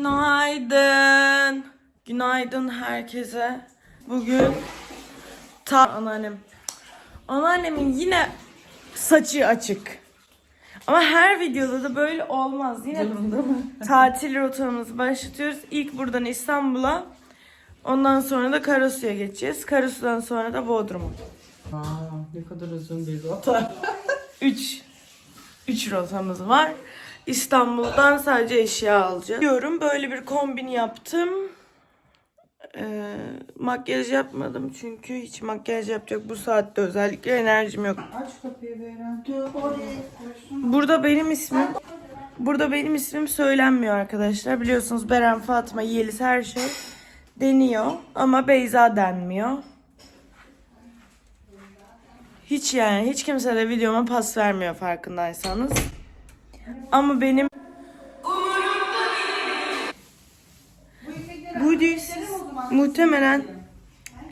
Günaydın. Günaydın herkese. Bugün ta anneannem. Anneannemin yine saçı açık. Ama her videoda da böyle olmaz. Yine tatil rotamızı başlatıyoruz. İlk buradan İstanbul'a. Ondan sonra da Karasu'ya geçeceğiz. Karasu'dan sonra da Bodrum'a. Aa, ne kadar uzun bir rota. 3 3 rotamız var. İstanbul'dan sadece eşya alacağız. Diyorum böyle bir kombin yaptım. Ee, makyaj yapmadım çünkü hiç makyaj yapacak bu saatte özellikle enerjim yok. Aç kapıyı Beren. Burada benim ismim Burada benim ismim söylenmiyor arkadaşlar. Biliyorsunuz Beren, Fatma, Yeliz her şey deniyor ama Beyza denmiyor. Hiç yani hiç kimse de videoma pas vermiyor farkındaysanız. Ama benim bu siz muhtemelen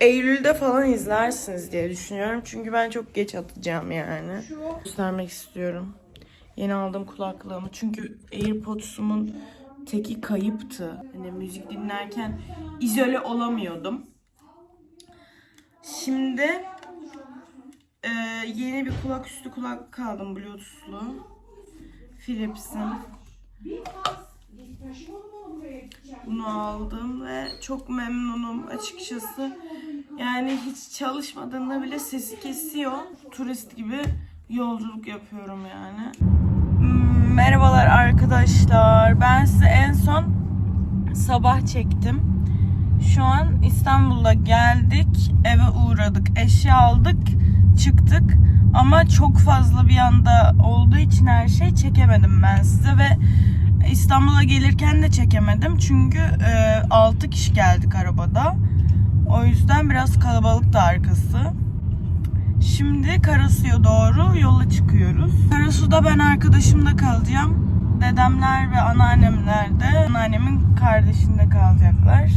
Eylül'de falan izlersiniz diye düşünüyorum. Çünkü ben çok geç atacağım yani. Göstermek istiyorum. Yeni aldığım kulaklığımı. Çünkü AirPods'umun teki kayıptı. Hani müzik dinlerken izole olamıyordum. Şimdi e, yeni bir kulak üstü kulak aldım Bluetooth'lu. Philips'in. Bunu aldım ve çok memnunum açıkçası. Yani hiç çalışmadığında bile sesi kesiyor. Turist gibi yolculuk yapıyorum yani. Hmm, Merhabalar arkadaşlar. Ben size en son sabah çektim. Şu an İstanbul'a geldik. Eve uğradık. Eşya aldık. Çıktık. Ama çok fazla bir anda olduğu için her şey çekemedim ben size ve İstanbul'a gelirken de çekemedim. Çünkü e, 6 kişi geldik arabada. O yüzden biraz kalabalık arkası. Şimdi Karasu'ya doğru yola çıkıyoruz. Karasu'da ben arkadaşımda kalacağım. Dedemler ve anneannemler de anneannemin kardeşinde kalacaklar.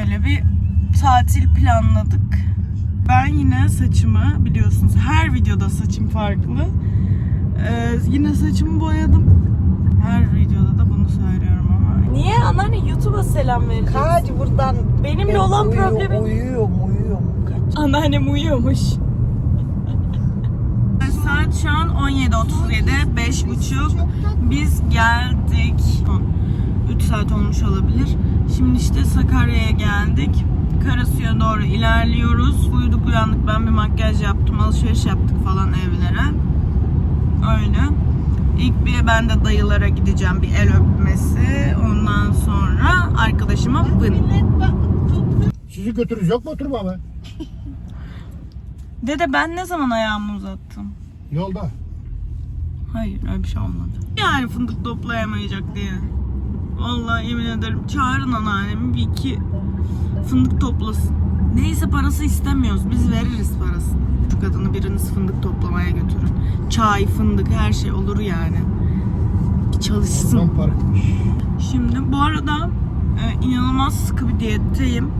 Öyle bir tatil planladık. Ben yine saçımı biliyorsunuz her videoda saçım farklı. Ee, yine saçımı boyadım. Her videoda da bunu söylüyorum ama. Niye anneanne YouTube'a selam vereceksin? Hadi buradan. Benimle Ben olan uyuyor- problemin Uyuyorum uyuyorum. Kaç. Anneannem uyuyormuş. Saat şu an 17.37, 5.30. Biz geldik. 3 saat olmuş olabilir. Şimdi işte Sakarya'ya geldik. Karasu'ya doğru ilerliyoruz. Uyuduk uyandık. Ben bir makyaj yaptım. Alışveriş yaptık falan evlere. Öyle. İlk bir ben de dayılara gideceğim bir el öpmesi. Ondan sonra arkadaşıma vın. Sizi götürürüz yok mu oturma be? Dede ben ne zaman ayağımı uzattım? Yolda. Hayır öyle bir şey olmadı. Yani fındık toplayamayacak diye. Vallahi yemin ederim çağırın anneannemi bir iki fındık toplasın. Neyse parası istemiyoruz. Biz veririz parasını. Şu kadını biriniz fındık toplamaya götürün. Çay, fındık her şey olur yani. Bir çalışsın. Son parkmış. Şimdi bu arada e, inanılmaz sıkı bir diyetteyim.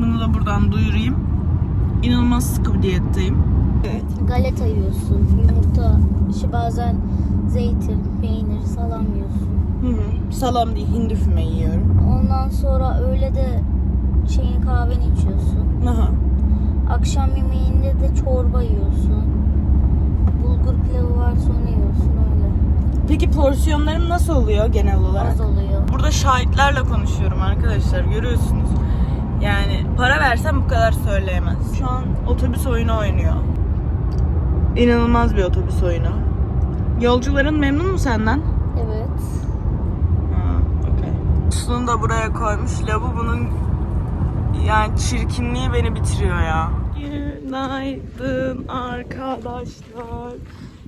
Bunu da buradan duyurayım. İnanılmaz sıkı bir diyetteyim. galeta yiyorsun, yumurta, işte bazen zeytin, peynir, salam yiyorsun. Hı hı. Salam değil, hindi füme yiyorum. Ondan sonra öğle de şeyin kahveni içiyorsun. Aha. Akşam yemeğinde de çorba yiyorsun. Bulgur pilavı varsa onu yiyorsun öyle. Peki porsiyonlarım nasıl oluyor genel olarak? Az oluyor. Burada şahitlerle konuşuyorum arkadaşlar görüyorsunuz. Yani para versem bu kadar söyleyemez. Şu an otobüs oyunu oynuyor. İnanılmaz bir otobüs oyunu. Yolcuların memnun mu senden? Evet. Ha, okey. Sunu da buraya koymuş. Lavabonun yani çirkinliği beni bitiriyor ya. Günaydın arkadaşlar.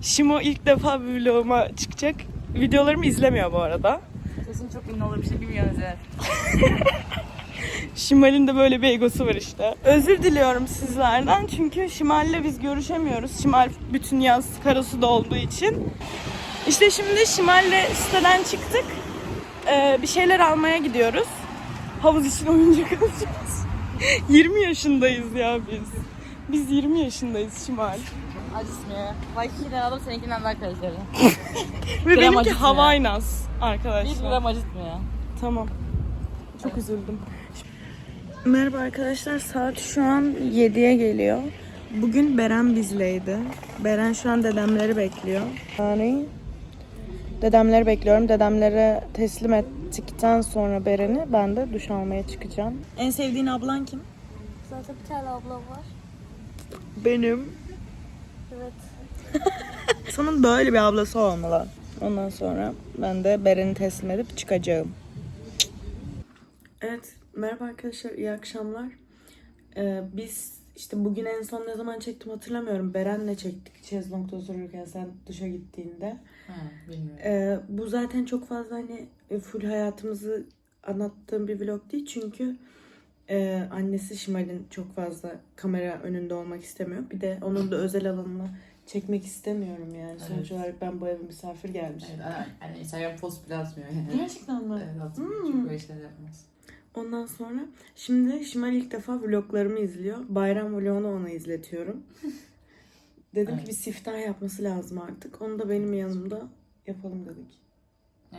Şimo ilk defa bir vloguma çıkacak. Videolarımı izlemiyor bu arada. Sesin çok ünlü olur bir şey bilmiyoruz evet. Şimal'in de böyle bir egosu var işte. Özür diliyorum sizlerden çünkü Şimal'le biz görüşemiyoruz. Şimal bütün yaz Karasu'da olduğu için. İşte şimdi Şimal'le siteden çıktık. Ee, bir şeyler almaya gidiyoruz. Havuz için oyuncak alacağız. 20 yaşındayız ya biz. Biz 20 yaşındayız Şimal. Acıtmıyor. Baki'den aldım seninkinden daha kaliteli. Ve Gram benimki acıtmıyor. Havainas Bir arkadaşlar. gram acıtmıyor. Tamam. Çok üzüldüm. Merhaba arkadaşlar. Saat şu an 7'ye geliyor. Bugün Beren bizleydi. Beren şu an dedemleri bekliyor. Yani dedemleri bekliyorum. Dedemlere teslim ettikten sonra Beren'i ben de duş almaya çıkacağım. En sevdiğin ablan kim? Zaten bir tane abla var. Benim. Evet. Sanın böyle bir ablası olmalı. Ondan sonra ben de Beren'i teslim edip çıkacağım. Evet, merhaba arkadaşlar, iyi akşamlar. Ee, biz işte bugün en son ne zaman çektim hatırlamıyorum. Beren'le çektik şezlongda otururken sen duşa gittiğinde. Ha, bilmiyorum. Ee, bu zaten çok fazla hani e, full hayatımızı anlattığım bir vlog değil. Çünkü e, annesi Şimal'in çok fazla kamera önünde olmak istemiyor. Bir de onun da özel alanını çekmek istemiyorum yani. Sonuç Evet. olarak ben bu eve misafir gelmişim. Evet, yani Instagram post bile atmıyor yani. Gerçekten mi? Evet atmıyor. Hmm. Çok böyle şeyler yapmaz. Ondan sonra şimdi Şimal ilk defa vloglarımı izliyor. Bayram vlogunu ona izletiyorum. Dedim ki Evet. bir siftah yapması lazım artık. Onu da benim yanımda yapalım dedik.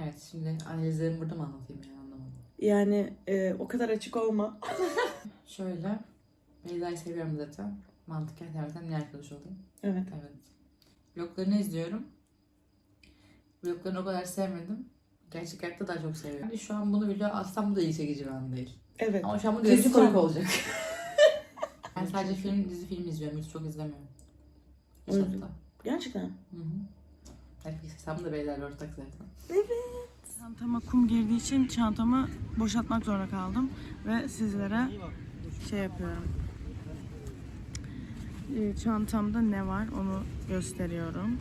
Evet şimdi analizlerimi burada mı anlatayım yani anlamadım. Yani e, o kadar açık olma. Şöyle. Beyza'yı seviyorum zaten. Mantıken sevmesem niye arkadaş olayım? Evet. Evet. Vloglarını izliyorum. Vloglarını o kadar sevmedim. Gerçek hayatta daha çok seviyorum. Yani şu an bunu biliyor. Aslında bu da ilgi çekici an değil. Evet. Ama şu an bu dizisi komik olacak. ben sadece film, dizi film izliyorum. Hiç çok izlemiyorum. Evet. Gerçekten. Hı hı. Herkes hesabım da beylerle ortak zaten. Çantama kum girdiği için çantamı boşaltmak zorunda kaldım. Ve sizlere şey yapıyorum. E, çantamda ne var onu gösteriyorum.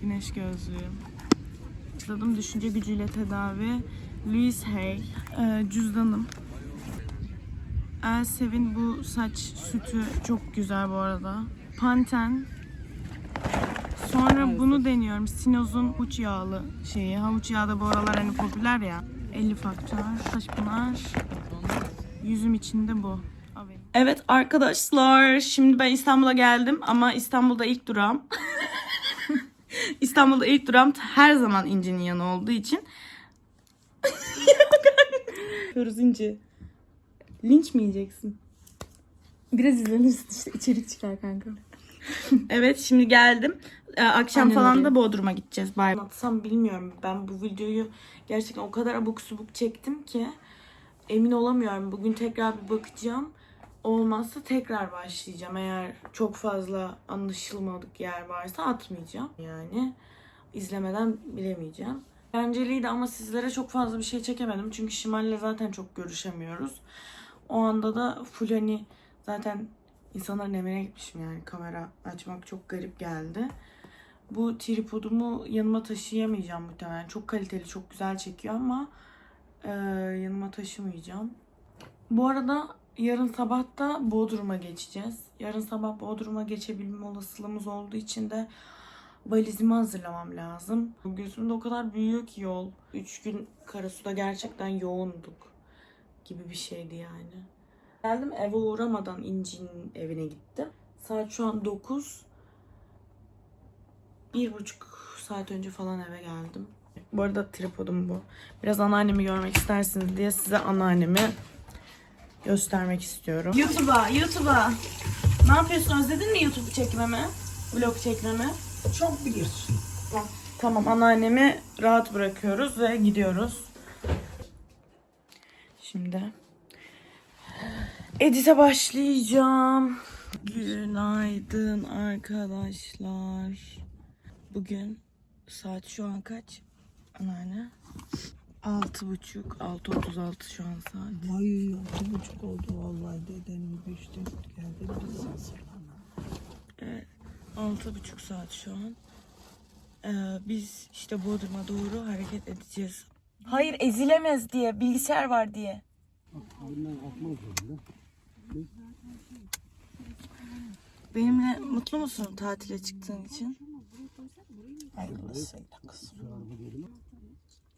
Güneş gözlüğüm. Tadım düşünce gücüyle tedavi. Louise Hay. E, cüzdanım. Elsevin bu saç sütü çok güzel bu arada. Panten. Sonra bunu deniyorum. Sinoz'un havuç yağlı şeyi. Havuç yağı da bu aralar hani popüler ya. 50 faktör. Taşpınar. Yüzüm içinde bu. Evet arkadaşlar şimdi ben İstanbul'a geldim ama İstanbul'da ilk durağım. İstanbul'da ilk durağım her zaman İnci'nin yanı olduğu için. Yapıyoruz İnci. Linç mi yiyeceksin? Biraz izlenirsin işte içerik çıkar kanka. evet şimdi geldim. Ee, akşam Aynen falan öyle. da Bodrum'a gideceğiz. Bay. Anlatsam bilmiyorum. Ben bu videoyu gerçekten o kadar abuk subuk çektim ki emin olamıyorum. Bugün tekrar bir bakacağım. Olmazsa tekrar başlayacağım. Eğer çok fazla anlaşılmadık yer varsa atmayacağım. Yani izlemeden bilemeyeceğim. Eğlenceliydi ama sizlere çok fazla bir şey çekemedim. Çünkü Şimal'le zaten çok görüşemiyoruz. O anda da full hani zaten insanların emine gitmişim yani kamera açmak çok garip geldi. Bu tripodumu yanıma taşıyamayacağım muhtemelen. Çok kaliteli, çok güzel çekiyor ama e, yanıma taşımayacağım. Bu arada yarın sabah da Bodrum'a geçeceğiz. Yarın sabah Bodrum'a geçebilme olasılığımız olduğu için de valizimi hazırlamam lazım. Gözümde o kadar büyüyor ki yol. Üç gün Karasu'da gerçekten yoğunduk gibi bir şeydi yani. Geldim eve uğramadan İnci'nin evine gittim. Saat şu an 9. Bir buçuk saat önce falan eve geldim. Bu arada tripodum bu. Biraz anneannemi görmek istersiniz diye size anneannemi göstermek istiyorum. YouTube'a, YouTube'a. Ne yapıyorsun? Özledin mi YouTube çekmemi? Vlog çekmemi? Çok bilirsin. Tamam anneannemi rahat bırakıyoruz ve gidiyoruz. Şimdi edite başlayacağım. Günaydın arkadaşlar. Bugün saat şu an kaç? Anneanne. Altı buçuk, altı otuz altı şu an saat. Ay altı buçuk oldu vallahi dedenin beşte geldi biz hazırlanan. Evet, altı buçuk saat şu an. Ee, biz işte Bodrum'a doğru hareket edeceğiz. Hayır ezilemez diye, bilgisayar var diye. Benimle mutlu musun tatile çıktığın için? Hayırlısıyla kızım.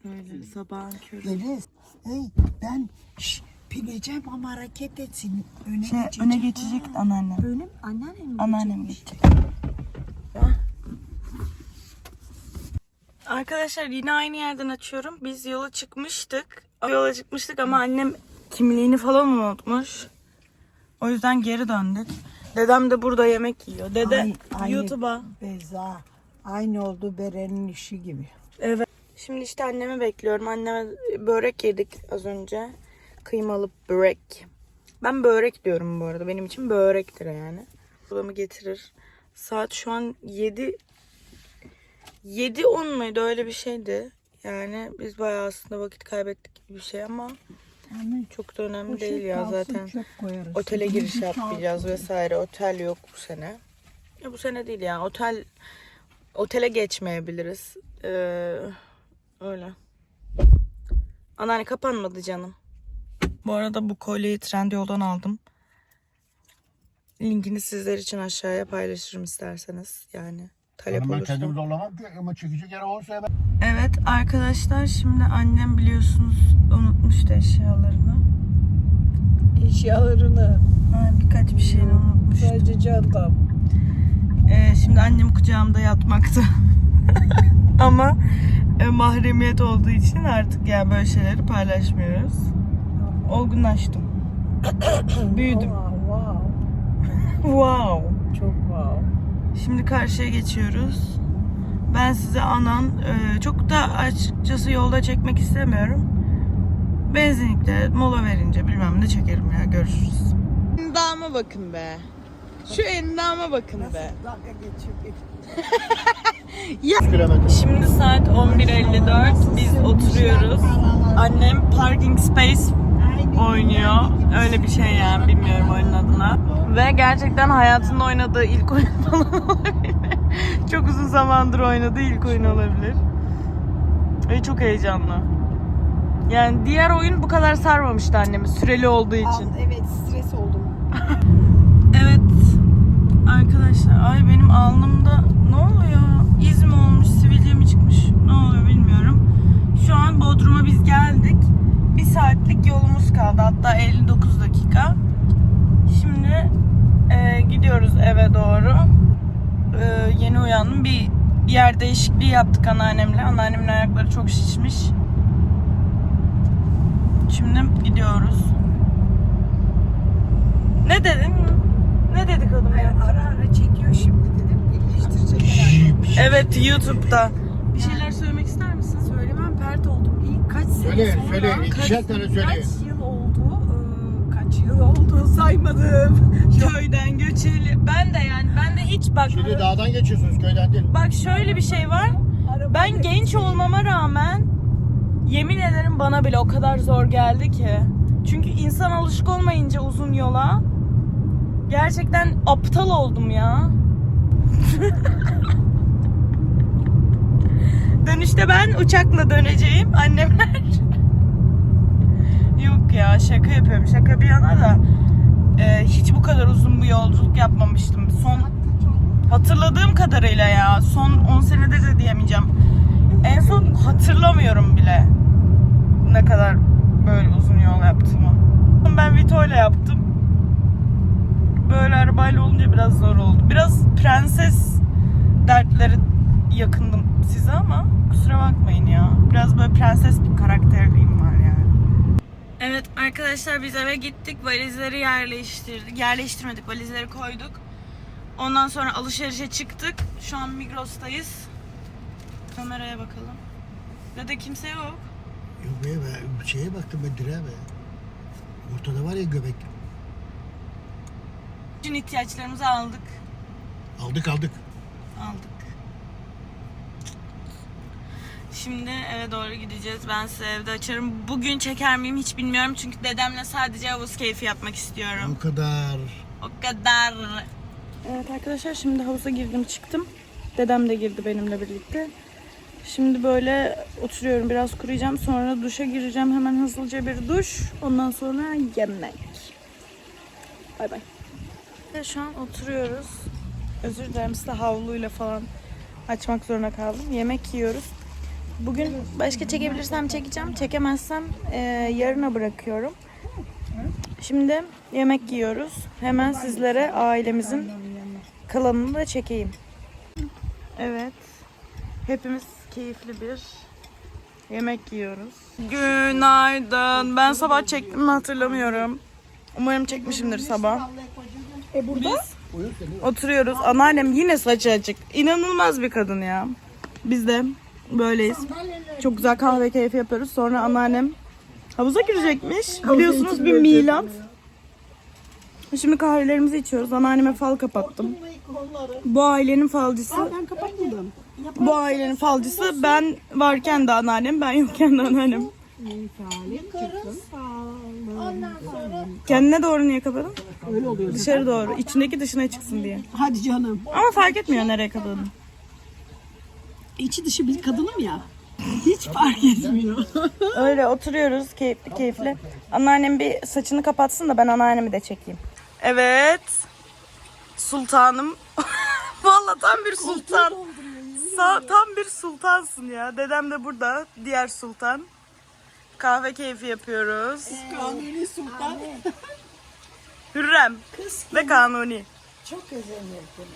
Öyle sabahın körü. Deniz, hey ben şş, Bineceğim ama hareket etsin. Öne Şey, geçeceğim. öne geçecek anneannem. Mi? Anneannem mi Anneannem geçecekmiş? Arkadaşlar yine aynı yerden açıyorum. Biz yola çıkmıştık. Yola çıkmıştık ama annem kimliğini falan unutmuş. O yüzden geri döndük. Dedem de burada yemek yiyor. Dede Ay- YouTube'a. Beyza. Aynı oldu Beren'in işi gibi. Evet. Şimdi işte annemi bekliyorum. Anneme börek yedik az önce. Kıymalı börek. Ben börek diyorum bu arada. Benim için börektir yani. Babamı getirir. Saat şu an 7 7 10 muydu öyle bir şeydi. Yani biz bayağı aslında vakit kaybettik gibi bir şey ama Yani çok da önemli poşet değil ya kalsın, zaten. Otele giriş yapmayacağız vesaire. Otel yok bu sene. Ya bu sene değil yani. Otel otele geçmeyebiliriz. Ee, öyle. Anneanne kapanmadı canım. Bu arada bu kolyeyi Trendyol'dan aldım. Linkini sizler için aşağıya paylaşırım isterseniz. Yani talep Ben olursa. kendimi zorlamam ki ama çekici yere olsa ben. Evet arkadaşlar şimdi annem biliyorsunuz unutmuştu eşyalarını. Eşyalarını. Ha, birkaç bir şeyini unutmuştu. Sadece çantam. Ee, şimdi annem kucağımda yatmakta. Ama e, mahremiyet olduğu için artık yani böyle şeyleri paylaşmıyoruz. Olgunlaştım. Büyüdüm. Wow, wow. Wow. Çok. Şimdi karşıya geçiyoruz. Ben size anan e, çok da açıkçası yolda çekmek istemiyorum. Benzinlikte mola verince bilmem ne çekerim ya görüşürüz. Endama bakın be. Şu endama bakın be. Dalga geçiyor. 100 kilometre. Şimdi saat 11.54. Biz oturuyoruz. Annem parking space oynuyor. Öyle bir şey yani bilmiyorum oyunun adına. Ve gerçekten hayatında oynadığı ilk oyun falan olabilir. Çok uzun zamandır oynadığı ilk oyun olabilir. Ve çok heyecanlı. Yani diğer oyun bu kadar sarmamıştı annemi süreli olduğu için. Evet stres oldum. Evet. Arkadaşlar ay benim alnımda ne oluyor? İz mi olmuş, sivilce mi çıkmış? Ne oluyor bilmiyorum. Şu an Bodrum'a biz geldik. Bir saatlik yolumuz kaldı. Hatta 59 dakika. Şimdi e, gidiyoruz eve doğru. E, yeni uyandım. Bir yer değişikliği yaptık anneannemle. Anneannemin ayakları çok şişmiş. Şimdi gidiyoruz. Ne dedin? Ne dedik oğlum ya? Ara ara çekiyor şimdi dedim. Herhalde. Evet YouTube'da. Bir şeyler söylemek İlk kaç sene Söyle sonra. söyle. kaç- İkişer tane söyle. Kaç yıl oldu? Ee, Kaç yıl oldu saymadım. Köyden göçeli. Ben de yani ben de hiç bak Şimdi dağdan geçiyorsunuz köyden değil. bak şöyle bir şey var. Ben genç olmama rağmen yemin ederim bana bile o kadar zor geldi ki. Çünkü insan alışık olmayınca uzun yola gerçekten aptal oldum ya. Dönüşte ben uçakla döneceğim. Annemler Yok ya şaka yapıyorum. Şaka bir yana da e, hiç bu kadar uzun bir yolculuk yapmamıştım. Son hatırladığım kadarıyla ya son 10 senedir de diyemeyeceğim. En son hatırlamıyorum bile ne kadar böyle uzun yol yaptığımı. Ben Vito ile yaptım. Böyle arabayla olunca biraz zor oldu. Biraz prenses dertleri yakındım size ama kusura bakmayın ya. Biraz böyle prenses bir karakterliğim var yani. Evet arkadaşlar biz eve gittik. Valizleri yerleştirdik. Yerleştirmedik. Valizleri koyduk. Ondan sonra alışverişe çıktık. Şu an Migros'tayız. Kameraya bakalım. Dede kimse yok. Yok be ben şeye baktım ben direğe be. Ortada var ya göbek. Bütün ihtiyaçlarımızı aldık. Aldık aldık. Aldık. Şimdi eve doğru gideceğiz. Ben size evde açarım. Bugün çeker miyim hiç bilmiyorum. Çünkü dedemle sadece havuz keyfi yapmak istiyorum. O kadar. O kadar. Evet arkadaşlar şimdi havuza girdim çıktım. Dedem de girdi benimle birlikte. Şimdi böyle oturuyorum biraz kuruyacağım. Sonra duşa gireceğim. Hemen hızlıca bir duş. Ondan sonra yemek. Bay bay. Şu an oturuyoruz. Özür dilerim size havluyla falan açmak zorunda kaldım. Yemek yiyoruz. Bugün başka çekebilirsem çekeceğim. Çekemezsem e, yarına bırakıyorum. Şimdi yemek yiyoruz. Hemen sizlere ailemizin kalanını da çekeyim. Evet. Hepimiz keyifli bir yemek yiyoruz. Günaydın. Ben sabah çektim mi hatırlamıyorum. Umarım çekmişimdir sabah. E burada? Oturuyoruz. Anneannem yine saçı açık. İnanılmaz bir kadın ya. Biz de böyleyiz. Çok güzel kahve keyfi yapıyoruz. Sonra anneannem havuza girecekmiş. Biliyorsunuz bir milat. Şimdi kahvelerimizi içiyoruz. Anneanneme fal kapattım. Bu ailenin falcısı. Ben kapatmadım. Bu ailenin falcısı ben varken de anneannem, ben yokken de anneannem. Kendine doğru niye kapadın? Öyle oluyor. Dışarı doğru. İçindeki dışına çıksın diye. Hadi canım. Ama fark etmiyor nereye kapadığını. İçi dışı bir kadınım ya. Hiç fark etmiyor. Öyle oturuyoruz keyifli keyifli. Anneannem bir saçını kapatsın da ben anneannemi de çekeyim. Evet. Sultanım. Vallahi tam bir sultan. Sa- tam bir sultansın ya. Dedem de burada. Diğer sultan. Kahve keyfi yapıyoruz. Kanuni Sultan. Hürrem ve Kanuni. Çok özenirdim.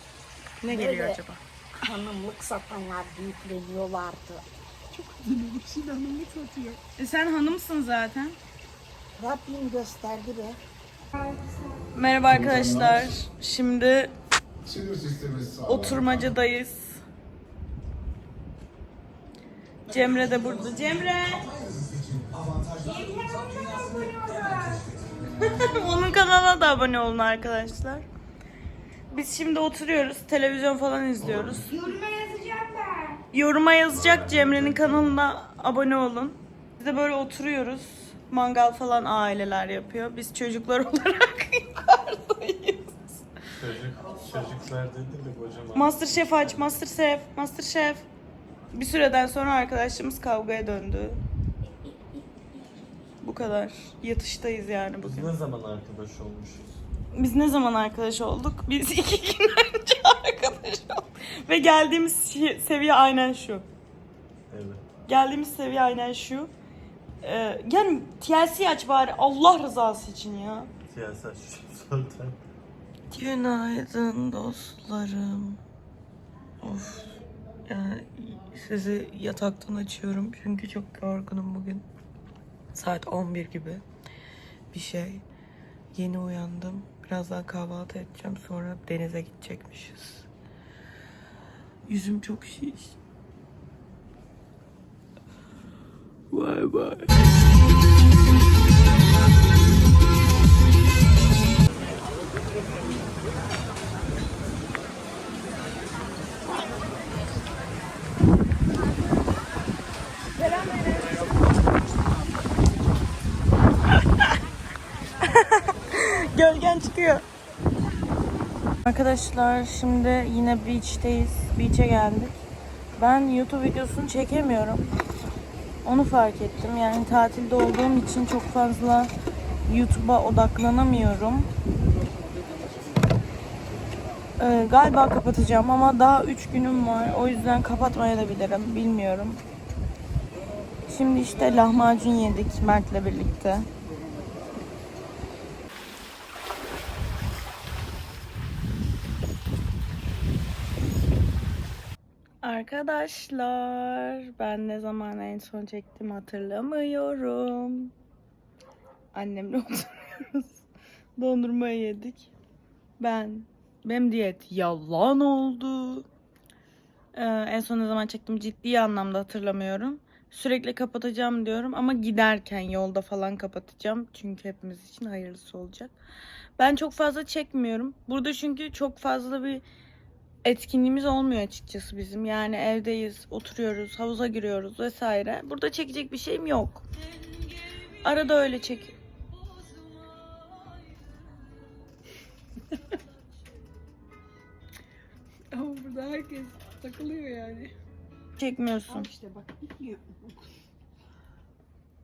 Ne geliyor acaba? Hanımlık satanlar büyükleniyorlardı. Şimdi hanımlık satıyor. E sen hanımsın zaten. Rabbim gösterdi be. Merhaba arkadaşlar. Şimdi oturmacadayız. Cemre de burada. Cemre! Onun kanalına da abone olun arkadaşlar. Biz şimdi oturuyoruz, televizyon falan izliyoruz. Yoruma yazacağım ben. Yoruma yazacak Cemre'nin kanalına abone olun. Biz de böyle oturuyoruz. Mangal falan aileler yapıyor. Biz çocuklar olarak yukarıdayız. Çocuk, çocuklar dedi de kocaman. Masterchef aç, Masterchef, Masterchef. Bir süreden sonra arkadaşlarımız kavgaya döndü. Bu kadar. Yatıştayız yani Biz bugün. ne zaman arkadaş olmuşuz? Biz ne zaman arkadaş olduk? Biz iki gün önce arkadaş olduk. Ve geldiğimiz şi- seviye aynen şu. Evet. Geldiğimiz seviye aynen şu. Ee, yani TLC aç bari Allah rızası için ya. Siyaset zaten. Günaydın dostlarım. Of. Yani sizi yataktan açıyorum çünkü çok yorgunum bugün. Saat 11 gibi bir şey. Yeni uyandım. Birazdan kahvaltı edeceğim. Sonra denize gidecekmişiz. Yüzüm çok şiş. Bye bye. Çıkıyor. Arkadaşlar şimdi yine beach'teyiz. Beach'e geldik. Ben YouTube videosunu çekemiyorum. Onu fark ettim. Yani tatilde olduğum için çok fazla YouTube'a odaklanamıyorum. Ee, galiba kapatacağım ama daha 3 günüm var. O yüzden kapatmaya da bilirim. Bilmiyorum. Şimdi işte lahmacun yedik Mert'le birlikte. Arkadaşlar ben ne zaman en son çektim hatırlamıyorum. Annemle oturuyoruz. Dondurma yedik. Ben benim diyet yalan oldu. Ee, en son ne zaman çektim ciddi anlamda hatırlamıyorum. Sürekli kapatacağım diyorum ama giderken yolda falan kapatacağım. Çünkü hepimiz için hayırlısı olacak. Ben çok fazla çekmiyorum. Burada çünkü çok fazla bir etkinliğimiz olmuyor açıkçası bizim. Yani evdeyiz, oturuyoruz, havuza giriyoruz vesaire. Burada çekecek bir şeyim yok. Arada öyle çek. Ama burada herkes takılıyor yani. Çekmiyorsun. İşte bak bitmiyor.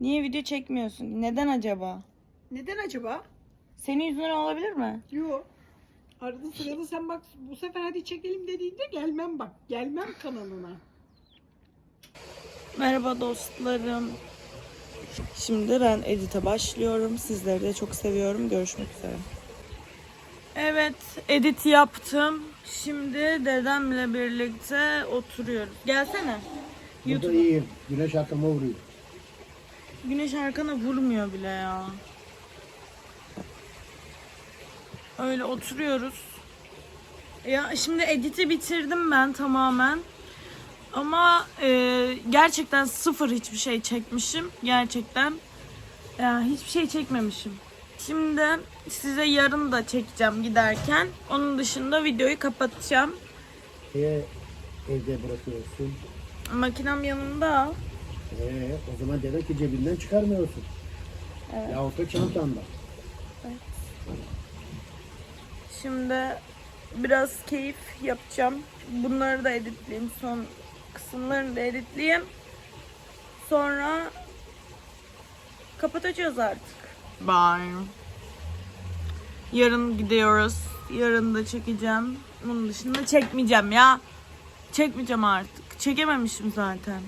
Niye video çekmiyorsun? Neden acaba? Neden acaba? Senin yüzünden olabilir mi? Yok. Arada sırada sen bak bu sefer hadi çekelim dediğinde gelmem bak. Gelmem kanalına. Merhaba dostlarım. Şimdi ben edite başlıyorum. Sizleri de çok seviyorum. Görüşmek üzere. Evet, edit yaptım. Şimdi dedemle birlikte oturuyoruz. Gelsene. Burada YouTube. iyiyim. Güneş arkama vuruyor. Güneş arkana vurmuyor bile ya. Öyle oturuyoruz. Ya şimdi editi bitirdim ben tamamen. Ama e, gerçekten sıfır hiçbir şey çekmişim. Gerçekten. Yani hiçbir şey çekmemişim. Şimdi size yarın da çekeceğim giderken. Onun dışında videoyu kapatacağım. Niye evde bırakıyorsun? Makinem yanımda. Ee, o zaman demek ki cebinden çıkarmıyorsun. Evet. Yahut da çantanda. Şimdi biraz keyif yapacağım. Bunları da editleyeyim. Son kısımlarını da editleyeyim. Sonra kapatacağız artık. Bye. Yarın gidiyoruz. Yarın da çekeceğim. Bunun dışında çekmeyeceğim ya. Çekmeyeceğim artık. Çekememişim zaten.